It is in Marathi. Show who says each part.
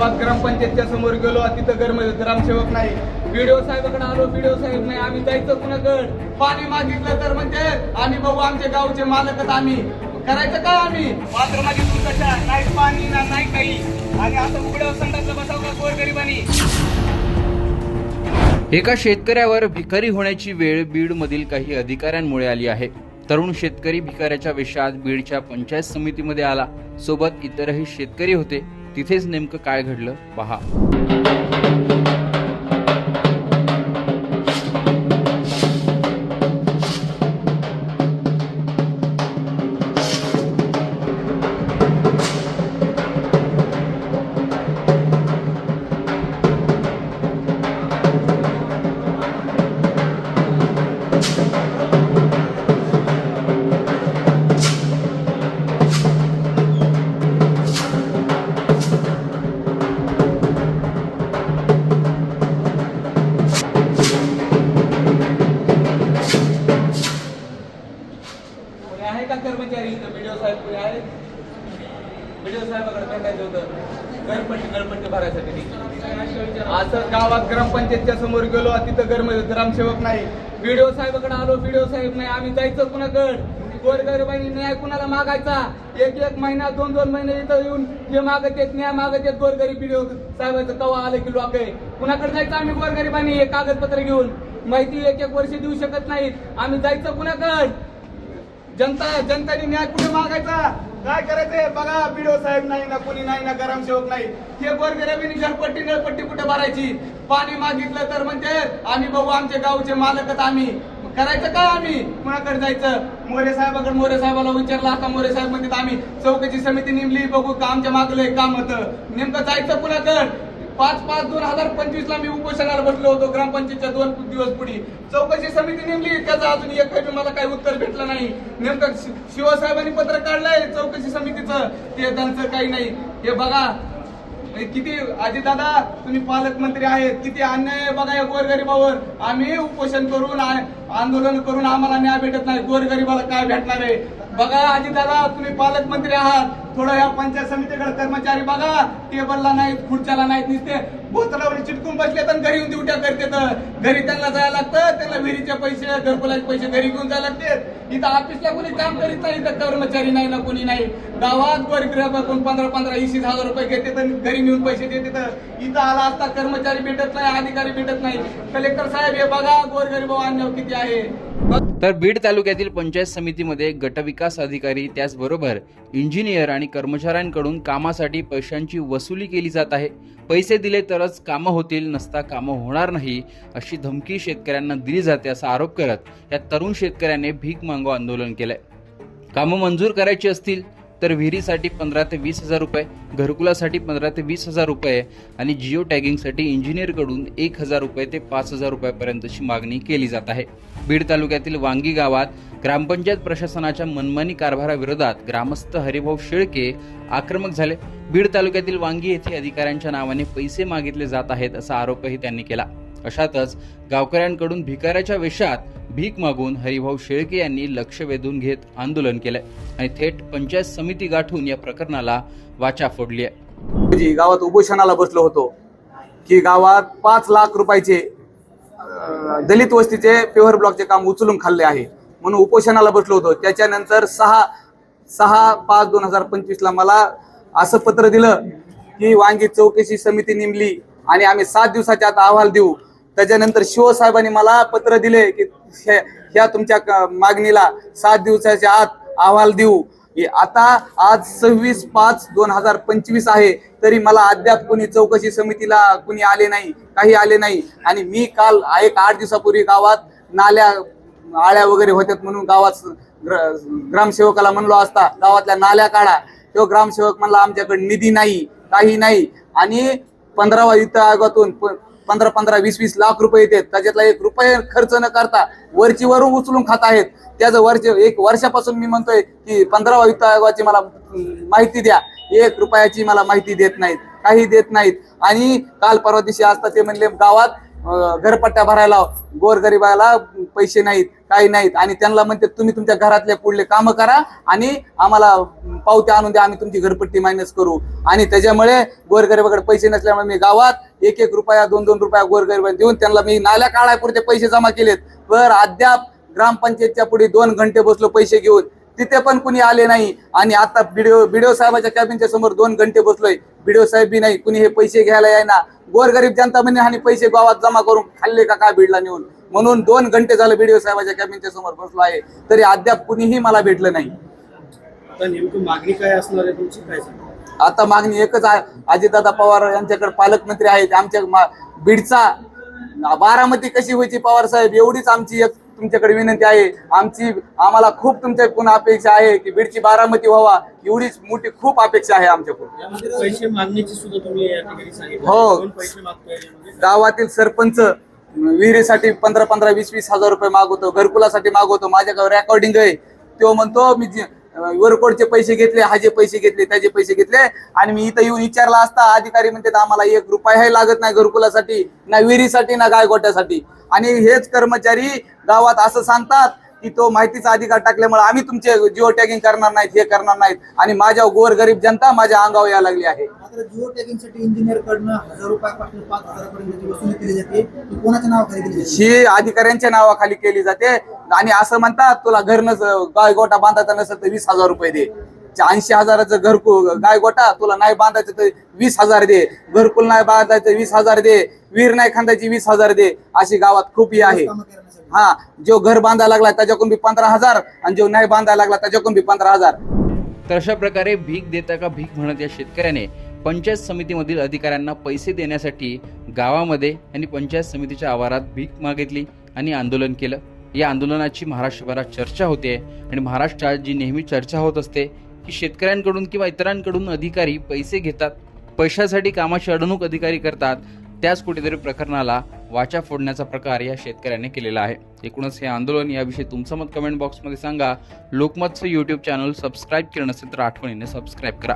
Speaker 1: गावात ग्रामपंचायतच्या समोर गेलो तिथं गरम ग्रामसेवक नाही. व्हिडिओ साहेबाकडे आलो व्हिडिओ साहेब नाही आम्ही जायचं कुणाकड? पाणी मागितलं तर म्हणजे आम्ही बघू आमचे गावचे मालकच आम्ही. करायचं काय आम्ही? मात्र मागितलं कशा नाही पाणी ना नाही काही. आणि आता उघड्यावर संडासला बसावं का गोरगरिबांनी?
Speaker 2: एका शेतकऱ्यावर भिकारी होण्याची वेळ बीडमधील काही अधिकाऱ्यांमुळे आली आहे. तरुण शेतकरी भिकाऱ्याच्या वेशात बीडच्या पंचायत समितीमध्ये आला. सोबत इतरही शेतकरी होते. तिथेच नेमकं काय घडलं पहा.
Speaker 1: आहे का बी डी ओ साहेब कोणी आहे व्हिडिओ साहेबाकडे भेटायचं होतं गणपती गणपती भरायसाठी असं गावात ग्रामपंचायतच्या समोर गेलो तिथं गरम म्हणजे ग्रामसेवक नाही. बीडीओ साहेबाकडे आलो बीडीओ साहेब नाही आम्ही जायचं कुणाकड? गोरगरिबांनी न्याय कुणाला मागायचा? एक एक महिना दोन दोन महिने इथं येऊन हे मागत येत न्याय मागत येत गोरगरीब व्हिडिओ साहेबांचं. कवा आलं की लोक कुणाकडे जायचं आम्ही गोरगरिबांनी? हे कागदपत्र घेऊन. माहिती एक एक वर्ष देऊ शकत नाहीत. आम्ही जायचं कुणाकड? जनता जनतेने न्याय कुठे मागायचा? काय करायचंय बघा बीडो साहेब नाही ना कोणी नाही ना गरम सेवक नाही. हे गोरगरिबीने घरपट्टी नळपट्टी कुठे भरायची? पाणी मागितलं तर म्हणते आम्ही बघू आमचे गावचे मालकच आम्ही. करायचं काय आम्ही? कुणाकडे जायचं? मोरे साहेबाकडे मोरे साहेबाला विचारलं असता मोरे साहेब म्हणतात आम्ही चौकशी समिती नेमली बघू का आमच्या मागलं एक काम होतं. नेमकं जायचं कुणाकडे? पाच पाच दोन हजार पंचवीस ला मी उपोषणाला बसलो होतो. ग्रामपंचायतच्या दोन दिवस पुढे. चौकशी समिती नेमली. त्याचं अजून एक काही मला काही उत्तर भेटलं नाही. नेमकं शिवसाहेबांनी पत्र काढलंय चौकशी समितीचं. ते त्यांचं काही नाही. हे बघा. किती आजी दादा तुम्ही पालकमंत्री आहेत. किती अन्याय आहे बघा या गोरगरिबावर. आम्ही उपोषण करून आंदोलन करून आम्हाला न्याय भेटत नाही. गोरगरिबाला काय भेटणार आहे? बघा आजी दादा तुम्ही पालकमंत्री आहात. थोडं ह्या पंचायत समितीकडे कर्मचारी बघा. टेबलला नाहीत खुर्च्याला नाहीत नुसते बोचलावरी चिटकून बसले तर घरी येऊन ड्युट्या करते तर घरी त्यांना जायला लागतं त्यांना विहिरीचे पैसे घरकुलाचे पैसे घरी घेऊन जायला लागते इथं ऑफिसला कोणी काम करीत नाही इथं कर्मचारी नाही ना कोणी नाही. गावात गोरगरीब कोण पंधरा पंधरा वीस हजार रुपये घेते तर घरी नेऊन पैसे देते तर इथं आला असता कर्मचारी भेटत नाही अधिकारी भेटत नाही. कलेक्टर साहेब हे बघा गोरगरीब अन्याय किती आहे.
Speaker 2: तर बीड तालुक्यातील पंचायत समितीमध्ये गटविकास अधिकारी त्याचबरोबर इंजिनियर आणि कर्मचाऱ्यांकडून कामासाठी पैशांची वसुली केली जात आहे. पैसे दिले तरच कामं होतील नसता कामं होणार नाही अशी धमकी शेतकऱ्यांना दिली जाते असा आरोप करत या तरुण शेतकऱ्याने भीक मागो आंदोलन केलंय. कामं मंजूर करायची असतील तर विहिरीसाठी पंधरा ते वीस हजार रुपये घरकुलासाठी पंधरा ते वीस हजार रुपये आणि जिओ टॅगिंगसाठी इंजिनियरकडून एक हजार रुपये ते पाच हजार रुपयापर्यंतची मागणी केली जात आहे. बीड तालुक्यातील वांगी गावात ग्रामपंचायत प्रशासनाच्या मनमानी कारभाराविरोधात ग्रामस्थ हरिभाऊ शेळके आक्रमक झाले. बीड तालुक्यातील वांगी येथे अधिकाऱ्यांच्या नावाने पैसे मागितले जात आहेत असा आरोपही त्यांनी केला. अशातच गावकऱ्यांकडून भिकाऱ्याच्या वेशात भीक मागून हरिभाऊ शेळके यांनी लक्ष वेधून घेत आंदोलन केलंय आणि थेट पंचायत समिती गाठून या प्रकरणाला वाचा फोडली आहे.
Speaker 1: गावात उपोषणाला बसलो होतो की गावात पाच लाख रुपयाचे दलित वस्तीचे पेव्हर ब्लॉकचे काम उचलून खाल्ले आहे. म्हणून उपोषणाला बसलो होतो. त्याच्यानंतर सहा सहा पाच दोन हजार पंचवीसला मला असं पत्र दिलं की वांगी चौकशी समिती नेमली आणि आम्ही सात दिवसाच्या आत अहवाल देऊ. त्याच्यानंतर शिवसाहेबांनी मला पत्र दिले की ह्या तुमच्या क- मागणीला सात दिवसाच्या आत अहवाल देऊ. आता आज सव्वीस पाच दोन हजार पंचवीस आहे तरी मला अद्याप कोणी चौकशी समितीला कोणी आले नाही काही आले नाही. आणि मी काल एक आठ दिवसापूर्वी गावात नाल्या आळ्या वगैरे होत्यात म्हणून गावात ग्रामसेवकाला म्हणलो असता गावातल्या नाल्या काढा. तो ग्रामसेवक म्हणला आमच्याकडे निधी नाही काही नाही. आणि पंधरावा वित्त आयोगातून प- पंधरा पंधरा वीस वीस लाख रुपये येतात त्याच्यातला एक रुपये खर्च न करता वरची वरून उचलून खात आहेत. त्याचं वर्ष एक वर्षापासून मी म्हणतोय की पंधरावा वित्त आयोगाची मला माहिती द्या. एक रुपयाची मला माहिती देत नाहीत. काही देत नाहीत. आणि काल परवा दिवशी असता ते म्हणले गावात घरपट्ट्या भरायला गोरगरिबाला पैसे नाहीत काही नाहीत. आणि त्यांना म्हणते तुम्ही तुमच्या घरातले पुढले कामं करा आणि आम्हाला पावत्या आणून द्या. आम्ही तुमची घरपट्टी मायनस करू. आणि त्याच्यामुळे गोरगरिबाकडे पैसे नसल्यामुळे मी गावात एक एक रुपया दोन दोन रुपया गोरगरिबा देऊन त्यांना मी नाल्या काळापुरते पैसे जमा केलेत. तर अद्याप ग्रामपंचायतच्या पुढे दोन घंटे बसलो पैसे घेऊन. तिथे पण कुणी आले नाही. आणि आता बीडीओ बीडीओ साहेबाच्या कॅबिनच्या समोर दोन घंटे बसलोय. बीडीओ साहेब बी नाही. कुणी हे पैसे घ्यायला यायना गोरगरीब जनता म्हणे आणि पैसे गावात जमा करून खाल्ले का काय बीडला नेऊन? म्हणून दोन घंटे झालं बीडीओ साहेबाच्या कॅबिनच्या समोर बसलो आहे. तरी अद्याप कुणीही मला भेटलं नाही.
Speaker 3: नेमकी मागणी काय असणार आहे तुमची काय सांगा
Speaker 1: आता मागणी एकच आहे. अजितदादा पवार यांच्याकडे पालकमंत्री आहेत. आमच्या बीडचा बारामती कशी व्हायची पवार साहेब एवढीच आमची एक तुमच्याकडे विनंती आहे. आमची आम्हाला खूप तुमच्याकडून अपेक्षा आहे की बीडची बारामती व्हावा. एवढीच मोठी खूप अपेक्षा आहे आमच्याकडून. हो. गावातील सरपंच विहिरीसाठी पंधरा पंधरा वीस वीस हजार रुपये मागवतो. घरकुलासाठी मागवतो. माझ्याकडे रेकॉर्डिंग आहे. तो म्हणतो मी वरकोडचे पैसे घेतले हाजे पैसे घेतले त्याचे पैसे घेतले. आणि मी इथं येऊन विचारला असता अधिकारी म्हणतात आम्हाला एक रुपयाही लागत नाही घरकुलासाठी ना विहिरीसाठी ना गायगोट्यासाठी. आणि हेच कर्मचारी गावात असं सांगतात की तो माहितीचा अधिकार टाकल्यामुळे आम्ही तुमचे जिओ टॅगिंग करणार नाहीत हे करणार नाहीत. आणि माझ्या गोर गरीब जनता माझ्या अंगावर यायला लागली आहे.
Speaker 4: मात्र जिओ टॅगिंगसाठी इंजिनियर कडनं हजार रुपयापासून पाच हजारापर्यंतची वसुली केली जाते. कोणाच्या नावाखाली केली जाते?
Speaker 1: ही अधिकाऱ्यांच्या नावाखाली केली जाते. आणि असं म्हणतात तुला घर नस गाय गोटा बांधायचा नसेल तर वीस हजार रुपये दे. ऐंशी हजाराचं घरकुल गाय गोटा तुला नाही बांधायचं तर वीस हजार दे. घरकुल नाही बांधायचं वीस हजार दे. विहीर नाही खांदायची वीस हजार दे. अशी गावात खूप ही आहे. हा जो घर बांधायला लागला त्याच्याकडून बी पंधरा हजार. आणि जो नाही बांधायला लागला त्याच्याकडून बी पंधरा हजार.
Speaker 2: तर अशा प्रकारे भीक देता का भीक म्हणत या शेतकऱ्याने पंचायत समितीमधील अधिकाऱ्यांना पैसे देण्यासाठी गावामध्ये आणि पंचायत समितीच्या आवारात भीक मागितली आणि आंदोलन केलं. या आंदोलनाची महाराष्ट्रभरात चर्चा होते आणि महाराष्ट्रात जी नेहमी चर्चा होत असते की शेतकऱ्यांकडून किंवा इतरांकडून अधिकारी पैसे घेतात पैशासाठी कामाची अडवणूक अधिकारी करतात त्याच कुठेतरी प्रकरणाला वाचा फोडण्याचा प्रकार या शेतकऱ्याने केलेला आहे. एकूणच हे आंदोलन याविषयी तुमचं मत कमेंट बॉक्समध्ये सांगा. लोकमतचं यूट्यूब चॅनल सबस्क्राईब केलं नसेल तर आठवणीने सबस्क्राईब करा.